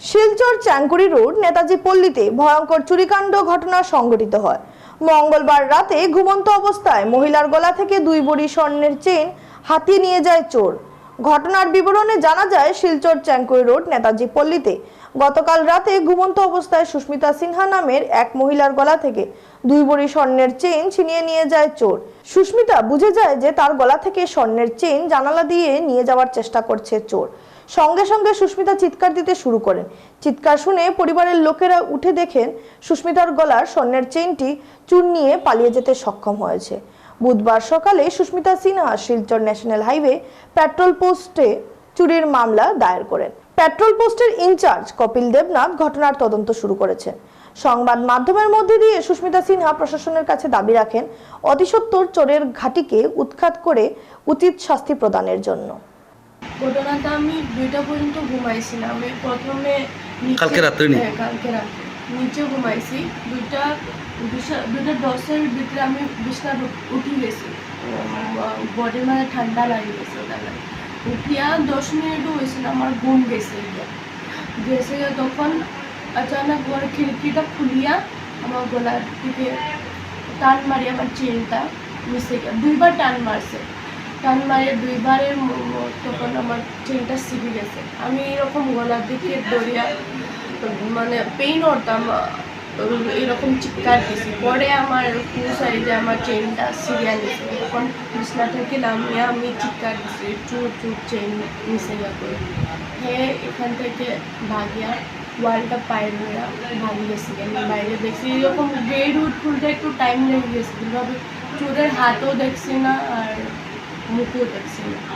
Silchar চ্যাঙ্কুরি road Netaji পল্লীতে ভয়ঙ্কর চুরিকাণ্ড ঘটনা সংঘটিত হয়। মঙ্গলবার রাতে ঘুমন্ত অবস্থায় মহিলার গলা থেকে দুই বড়ি স্বর্ণের চেন হাতিয়ে নিয়ে যায় চোর। ঘটনার বিবরণে জানা যায়, শিলচর চ্যাঙ্কুরি রোড নেতাজি পল্লীতে গতকাল রাতে ঘুমন্ত অবস্থায় সুস্মিতা সিনহা নামের এক মহিলার গলা থেকে দুই বড়ি স্বর্ণের চেন ছিনিয়ে নিয়ে যায় চোর। সুস্মিতা বুঝে যায় যে তার গলা থেকে স্বর্ণের চেন জানালা দিয়ে নিয়ে যাওয়ার চেষ্টা করছে চোর। সঙ্গে সঙ্গে সুস্মিতা চিৎকার দিতে শুরু করেন। চিৎকার শুনে পরিবারের লোকেরা উঠে দেখেন সুস্মিতার গলার স্বর্ণের চেইনটি চুর নিয়ে পালিয়ে যেতে সক্ষম হয়েছে। বুধবার সকালে Sushmita Sinha Silchar national highway petrol পোস্টে চুরির মামলা দায়ের করেন। পেট্রোল পোস্টের ইনচার্জ কপিল দেবনাথ ঘটনার তদন্ত শুরু করেছেন। সংবাদ মাধ্যমের মধ্যে দিয়ে সুস্মিতা সিনহা প্রশাসনের কাছে দাবি রাখেন অতিসত্বর চোরের ঘাটিকে উৎখাত করে উচিত শাস্তি প্রদানের জন্য। ঘটনাটা আমি দুইটা পর্যন্ত ঘুমাইছি না আমি প্রথমে কালকে রাত্রে হ্যাঁ কালকে রাত্রে। নিচে ঘুমাইছি। দুইটা দুইটা- দশের ভিতরে আমি বিছনা উঠি গেছি। বডির মানে ঠান্ডা লাগে গেছে উঠিয়া দশ মিনিটও হয়েছে না আমার ঘুম গেছে গেছে তখন আচানক ঘর খিড়কিটা খুলিয়া আমার গলার দিকে টান মারি আমার চেনটা মিশে গেল দুইবার টান মারছে। টান মারিয়ে দুইবারের তখন আমার চেনটা সিবি গেছে আমি এরকম গলার দিকে দরিয়া মানে পেইন হতাম, এরকম চিৎকার দিছি। পরে আমার সাইডে আমার চেনটা সিরিয়া নিছে তখন বিছনা থেকে নামিয়ে আমি চিৎকার দিছি, চুর চুর চেন মিশে করে হ্যাঁ এখান থেকে ভাগিয়া ওয়ালটা পায়ের মেয়েরা ভাঙি গেছে আমি বাইরে দেখছি, এরকম বেড উঠ খুলতে একটু টাইম লেগে গেছে। কিন্তু চোরের হাতও দেখছি না, আর মুখও দেখছি না